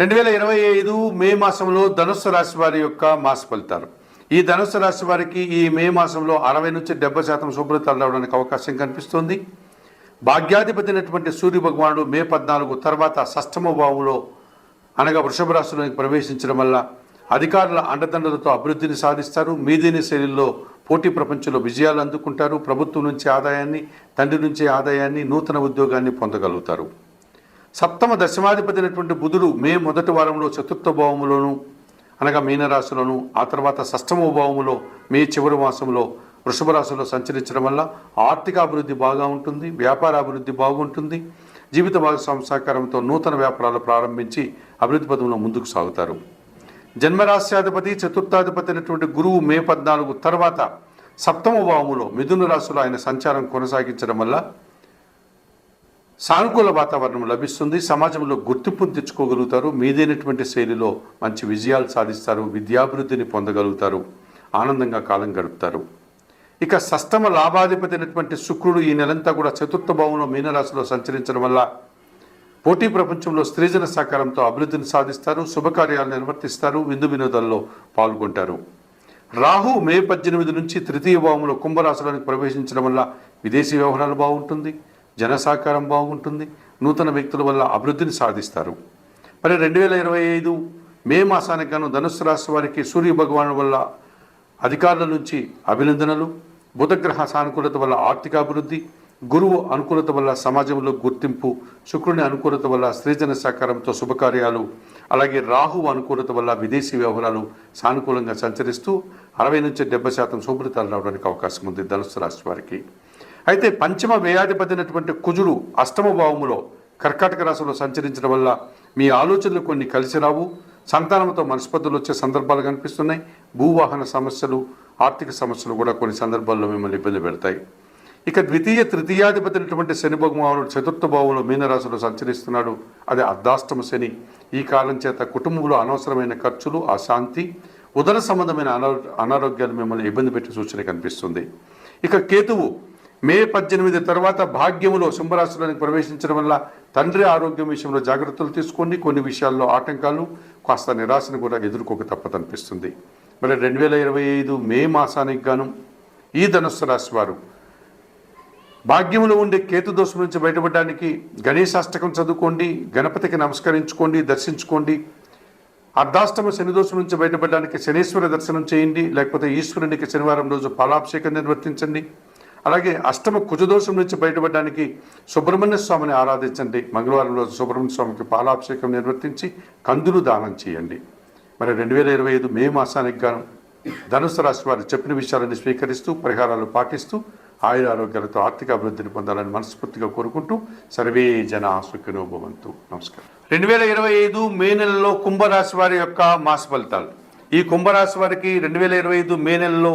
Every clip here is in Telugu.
రెండు వేల ఇరవై ఐదు మే మాసంలో ధనుస్సు రాశి వారి యొక్క మాస ఫలితాలు. ఈ ధనుస్సు రాశి వారికి ఈ మే మాసంలో అరవై నుంచి డెబ్బై శాతం శుభ్రతలు రావడానికి అవకాశం కనిపిస్తుంది. భాగ్యాధిపతి అయినటువంటి సూర్య భగవానుడు మే పద్నాలుగు తర్వాత షష్టమ భావంలో అనగా వృషభ రాశిలోకి ప్రవేశించడం వల్ల అధికారుల అండదండలతో అభివృద్ధిని సాధిస్తారు. మీదిని శైలిలో పోటీ ప్రపంచంలో విజయాలు అందుకుంటారు. ప్రభుత్వం నుంచి ఆదాయాన్ని తండ్రి నుంచి ఆదాయాన్ని నూతన ఉద్యోగాన్ని పొందగలుగుతారు. సప్తమ దశమాధిపతి అయినటువంటి బుధుడు మే మొదటి వారంలో చతుర్థ భావములోను అనగా మీనరాశిలోను ఆ తర్వాత షష్టమ భావములో మే చివరి మాసంలో వృషభ రాశిలో సంచరించడం వల్ల ఆర్థిక అభివృద్ధి బాగా ఉంటుంది వ్యాపార అభివృద్ధి బాగుంటుంది. జీవిత భాగస్వామి సహకారంతో నూతన వ్యాపారాలు ప్రారంభించి అభివృద్ధి పదంలో ముందుకు సాగుతారు. జన్మరాశ్యాధిపతి చతుర్థాధిపతి అయినటువంటి గురువు మే పద్నాలుగు తర్వాత సప్తమ భావములో మిథున రాశిలో ఆయన సంచారం కొనసాగించడం వల్ల సానుకూల వాతావరణం లభిస్తుంది. సమాజంలో గుర్తింపును తెచ్చుకోగలుగుతారు. మీదైనటువంటి శైలిలో మంచి విజయాలు సాధిస్తారు. విద్యాభివృద్ధిని పొందగలుగుతారు. ఆనందంగా కాలం గడుపుతారు. ఇక సష్టమ లాభాధిపతి అయినటువంటి శుక్రుడు ఈ నెలంతా కూడా చతుర్థ భావంలో మీనరాశిలో సంచరించడం వల్ల పోటీ ప్రపంచంలో స్త్రీజన సహకారంతో అభివృద్ధిని సాధిస్తారు. శుభకార్యాలు నిర్వర్తిస్తారు. విందు వినోదాల్లో పాల్గొంటారు. రాహు మే పద్దెనిమిది నుంచి తృతీయ భావంలో కుంభరాశిలోనికి ప్రవేశించడం వల్ల విదేశీ వ్యవహారాలు బాగుంటుంది. జన సహకారం బాగుంటుంది. నూతన వ్యక్తుల వల్ల అభివృద్ధిని సాధిస్తారు. మరి రెండు వేల ఇరవై ఐదు మే మాసానికి గాను ధనుస్సు రాశి వారికి సూర్య భగవాను వల్ల అధికారుల నుంచి అభినందనలు. బుధగ్రహ సానుకూలత వల్ల ఆర్థిక అభివృద్ధి. గురువు అనుకూలత వల్ల సమాజంలో గుర్తింపు. శుక్రుని అనుకూలత వల్ల స్త్రీజన సహకారంతో శుభకార్యాలు. అలాగే రాహు అనుకూలత వల్ల విదేశీ వ్యవహారాలు సానుకూలంగా సంచరిస్తూ అరవై నుంచి డెబ్బై శాతం శుభ్రతలు రావడానికి అవకాశం ఉంది ధనుస్సు రాశి వారికి. అయితే పంచమ వ్యయాధిపతి అయినటువంటి కుజుడు అష్టమ భావములో కర్కాటక రాశిలో సంచరించడం వల్ల మీ ఆలోచనలు కొన్ని కలిసి రావు. సంతానంతో మనస్పతులు వచ్చే సందర్భాలు కనిపిస్తున్నాయి. భూవాహన సమస్యలు ఆర్థిక సమస్యలు కూడా కొన్ని సందర్భాల్లో మిమ్మల్ని ఇబ్బంది పెడతాయి. ఇక ద్వితీయ తృతీయాధిపతి అయినటువంటి శని భగవానుడు చతుర్థ భావంలో మీనరాశిలో సంచరిస్తున్నాడు. అది అర్ధాష్టమ శని. ఈ కాలం చేత కుటుంబంలో అనవసరమైన ఖర్చులు అశాంతి ఉదర సంబంధమైన అనారోగ్యాలు మిమ్మల్ని ఇబ్బంది పెట్టే సూచన కనిపిస్తుంది. ఇక కేతువు మే పద్దెనిమిది తర్వాత భాగ్యములో సింహరాశిలోనికి ప్రవేశించడం వల్ల తండ్రి ఆరోగ్యం విషయంలో జాగ్రత్తలు తీసుకోండి కొన్ని విషయాల్లో ఆటంకాలు కాస్త నిరాశను కూడా ఎదుర్కోక తప్పదనిపిస్తుంది. మరి రెండు వేల ఇరవై ఐదు మే మాసానికి గాను ఈ ధనుస్సు రాశి వారు భాగ్యంలో ఉండే కేతు దోషం నుంచి బయటపడడానికి గణేశాష్టకం చదువుకోండి గణపతికి నమస్కరించుకోండి దర్శించుకోండి. అర్ధాష్టమ శని దోషం నుంచి బయటపడడానికి శనీశ్వర దర్శనం చేయండి లేకపోతే ఈశ్వరునికి శనివారం రోజు పాలాభిషేకం నిర్వర్తించండి. అలాగే అష్టమ కుజదోషం నుంచి బయటపడడానికి సుబ్రహ్మణ్య స్వామిని ఆరాధించండి. మంగళవారం రోజు సుబ్రహ్మణ్య స్వామికి పాలాభిషేకం నిర్వర్తించి కందులు దానం చేయండి. మరి రెండు వేల ఇరవై ఐదు మే మాసానికి గాను ధనుసు రాశి వారు చెప్పిన విషయాలను స్వీకరిస్తూ పరిహారాలు పాటిస్తూ ఆయుర ఆరోగ్యాలతో ఆర్థిక అభివృద్ధిని పొందాలని మనస్ఫూర్తిగా కోరుకుంటూ సర్వే జన సుఖినో భవంతు. నమస్కారం. రెండు వేల ఇరవై ఐదు మే నెలలో కుంభరాశి వారి యొక్క మాస ఫలితాలు. ఈ కుంభరాశి వారికి రెండు వేల ఇరవై ఐదు మే నెలలో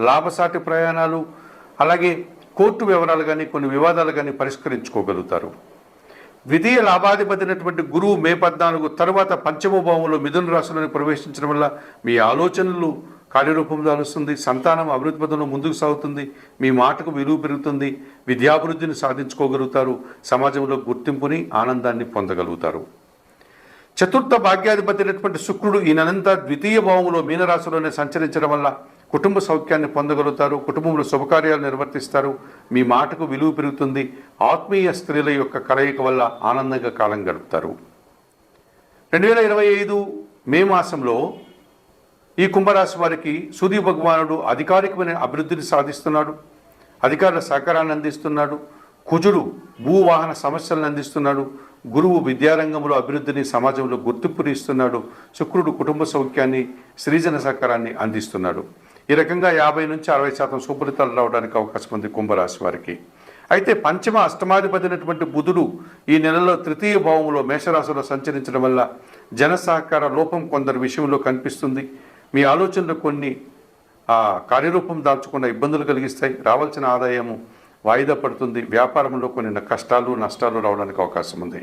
లాభసాటి ప్రయాణాలు అలాగే కోర్టు వివరాలు కానీ కొన్ని వివాదాలు కానీ పరిష్కరించుకోగలుగుతారు. ద్వితీయ లాభాధిపతినటువంటి గురువు మే పద్నాలుగు తరువాత పంచమ భావంలో మిథున రాశిలోని ప్రవేశించడం వల్ల మీ ఆలోచనలు కార్యరూపం దాలుస్తుంది సంతానం అభివృద్ధి పదంలో ముందుకు సాగుతుంది మీ మాటకు విలువ పెరుగుతుంది విద్యాభివృద్ధిని సాధించుకోగలుగుతారు సమాజంలో గుర్తింపుని ఆనందాన్ని పొందగలుగుతారు. చతుర్థ భాగ్యాధిపతి అయినటువంటి శుక్రుడు ఈయనంతా ద్వితీయ భావంలో మీనరాశిలోనే సంచరించడం వల్ల కుటుంబ సౌఖ్యాన్ని పొందగలుగుతారు కుటుంబంలో శుభకార్యాలు నిర్వర్తిస్తారు. మీ మాటకు విలువ పెరుగుతుంది. ఆత్మీయ స్త్రీల యొక్క కలయిక వల్ల ఆనందంగా కాలం గడుపుతారు. రెండు వేల ఇరవై ఐదు మే మాసంలో ఈ కుంభరాశి వారికి సూర్య భగవానుడు అధికారికమైన అభివృద్ధిని సాధిస్తున్నాడు. అధికారుల సహకారాన్ని అందిస్తున్నాడు. కుజుడు భూవాహన సమస్యలను అందిస్తున్నాడు. గురువు విద్యారంగంలో అభివృద్ధిని సమాజంలో గుర్తింపుని ఇస్తున్నాడు. శుక్రుడు కుటుంబ సౌఖ్యాన్ని సృజన సహకారాన్ని అందిస్తున్నాడు. ఈ రకంగా యాభై నుంచి అరవై శాతం సుఫలితాలు రావడానికి అవకాశం ఉంది కుంభరాశి వారికి. అయితే పంచమ అష్టమాధిపతినటువంటి బుధుడు ఈ నెలలో తృతీయ భావంలో మేషరాశిలో సంచరించడం వల్ల జన సహకార లోపం కొందరి విషయంలో కనిపిస్తుంది. మీ ఆలోచనలు కొన్ని కార్యరూపం దాల్చుకున్న ఇబ్బందులు కలిగిస్తాయి. రావాల్సిన ఆదాయము వాయిదా పడుతుంది. వ్యాపారంలో కొన్ని కష్టాలు నష్టాలు రావడానికి అవకాశం ఉంది.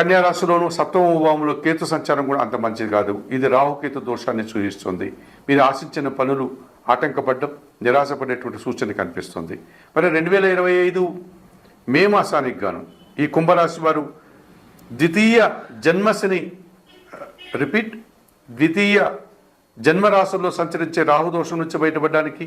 కన్యారాశిలోను సప్తమ భావంలో కేతు సంచారం కూడా అంత మంచిది కాదు. ఇది రాహుకేతు దోషాన్ని సూచిస్తుంది. మీరు ఆశించిన పనులు ఆటంకపడడం నిరాశపడేటువంటి సూచన కనిపిస్తుంది. మరి రెండు వేల ఇరవై ఐదు మే మాసానికి గాను ఈ కుంభరాశి వారు ద్వితీయ జన్మశని రిపీట్ ద్వితీయ జన్మరాశుల్లో సంచరించే రాహుదోషం నుంచి బయటపడడానికి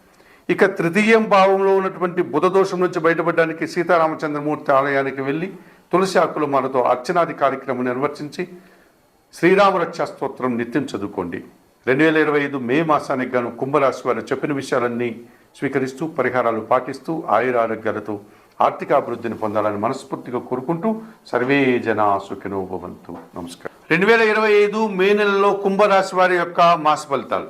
ఇక తృతీయం భావంలో ఉన్నటువంటి బుధ దోషం నుంచి బయటపడడానికి సీతారామచంద్రమూర్తి ఆలయానికి వెళ్ళి తులసి ఆకులు మాలతో అర్చనాది కార్యక్రమం నిర్వర్తించి శ్రీరామరక్షా స్తోత్రం నిత్యం చదువుకోండి. రెండు వేల ఇరవై ఐదు మే మాసానికి గాను కుంభరాశి వారు చెప్పిన విషయాలన్నీ స్వీకరిస్తూ పరిహారాలు పాటిస్తూ ఆయుర ఆరోగ్యాలతో ఆర్థిక అభివృద్ధిని పొందాలని మనస్ఫూర్తిగా కోరుకుంటూ సర్వే జనా సుఖినోభవంతు నమస్కారం. రెండు వేల ఇరవై ఐదు మే నెలలో కుంభరాశి వారి యొక్క మాస ఫలితాలు.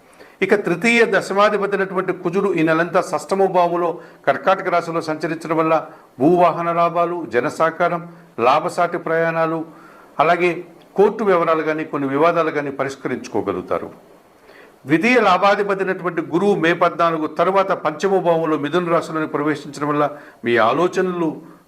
ఇక తృతీయ దశమాధిపతి అయినటువంటి కుజుడు ఈ నెలంతా షష్టమ భావంలో కర్కాటక రాశిలో సంచరించడం వల్ల భూవాహన లాభాలు జనసాకారం లాభసాటి ప్రయాణాలు అలాగే కోర్టు వివరాలు కానీ కొన్ని వివాదాలు కానీ పరిష్కరించుకోగలుగుతారు. ద్వితీయ లాభాధిపతినటువంటి గురువు మే పద్నాలుగు తరువాత పంచమ భావంలో మిథున రాశిలోని ప్రవేశించడం వల్ల మీ ఆలోచనలు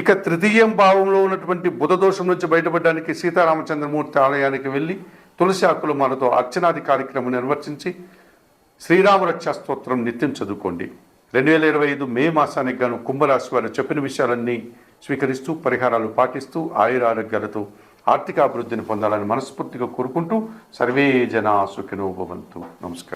ఇక తృతీయం భావంలో ఉన్నటువంటి బుధ దోషం నుంచి బయటపడడానికి సీతారామచంద్రమూర్తి ఆలయానికి వెళ్ళి తులసి ఆకులు మాలతో అర్చనాది కార్యక్రమం నిర్వర్తించి శ్రీరామరక్షా స్తోత్రం నిత్యం చదువుకోండి. రెండు వేల ఇరవై ఐదు మే మాసానికి గాను కుంభరాశి వారు చెప్పిన విషయాలన్నీ స్వీకరిస్తూ పరిహారాలు పాటిస్తూ ఆయుర ఆరోగ్యాలతో ఆర్థిక అభివృద్ధిని పొందాలని మనస్ఫూర్తిగా కోరుకుంటూ సర్వే జనా సుఖినోభవంతు నమస్కారం.